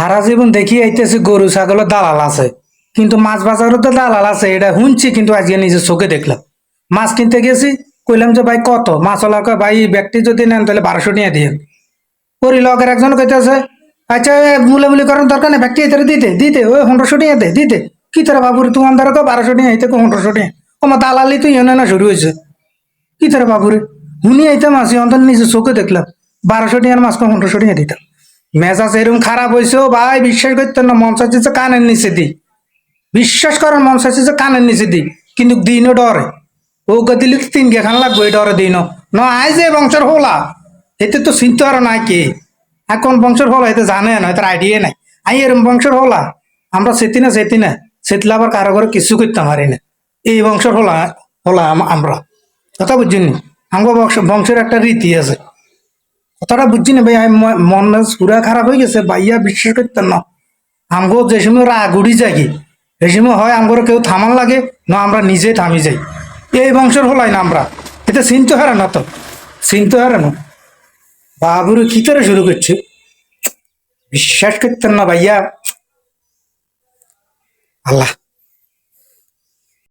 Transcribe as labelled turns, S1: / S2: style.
S1: হারা জীবন দেখি আইতেছে গরু ছাগলের দালাল আছে। কিন্তু মাছ বাজারও তো দালাল আছে এটা শুনছি কিন্তু আজকে নিজের চোখে দেখলাম। মাছ কিনতে গেছি কইলাম যে ভাই কত? মাছ কয়, ভাই ব্যক্তি যদি নেন তাহলে বারোশো নিয়ে দিয়ে পরি লগের একজন কইতেছে আচ্ছা মুলে মুলি করার দরকার নেই ব্যক্তি এতে দিতে দিতে ওই পনেরোশো নিয়ে দে দিতে। কি তোরা বাবুর তোমার দ্বারা তো বারোশো নিয়ে আইতে পনেরোশো নিয়ে? আমার দালালি তো ইয়ে না শুরু হয়েছে কি তোরা বাবুরে? হুনি আইতাম আসি অন্তর নিজের চোখে দেখলাম। বারোশো টিয়ার মাছ পনেরোশো টিয়া দিতাম। মেজাজ এরকম খারাপ হয়েছে ভাই, বিশ্বাস করতেন না, মন চাচ্ছে কানের নিচে দিই। বিশ্বাস করার মন চাচ্ছে কানের নিচে দিই, কিন্তু দিনও ডরে। ও দিলে তো তিন গেখান লাগবে ডরে দিন ন আই যে বংশের হোলা, এতে তো চিনতে আর নাই কে। আর কোন বংশের হোলা, এতে জানে না এতে আইডিয়া নাই। আই, এরম বংশের হোলা, আমরা সেতি না সেতি না। সেতলে আবার কারও করে কিছু করতে পারি না। এই বংশের হোলা হোলা আম- আমরা। কথা বুঝছিনি আমার বংশ, বংশের একটা রীতি আছে। কথাটা বুঝছি না ভাই মন পুরা খারাপ হয়ে গেছে, ভাইয়া বিশ্বাস করতেন না। আমগো যে সময় রাগ উড়ি যাই এই সময় হয় আমগো কেউ থামান লাগে, না আমরা নিজে থামি যাই। এই বংশের হলাই না আমরা। এটা চিনতে হারে না তো চিনতে হারে না বাবুরে কি করে শুরু করছে? বিশ্বাস করতেন না ভাইয়া। আল্লাহ।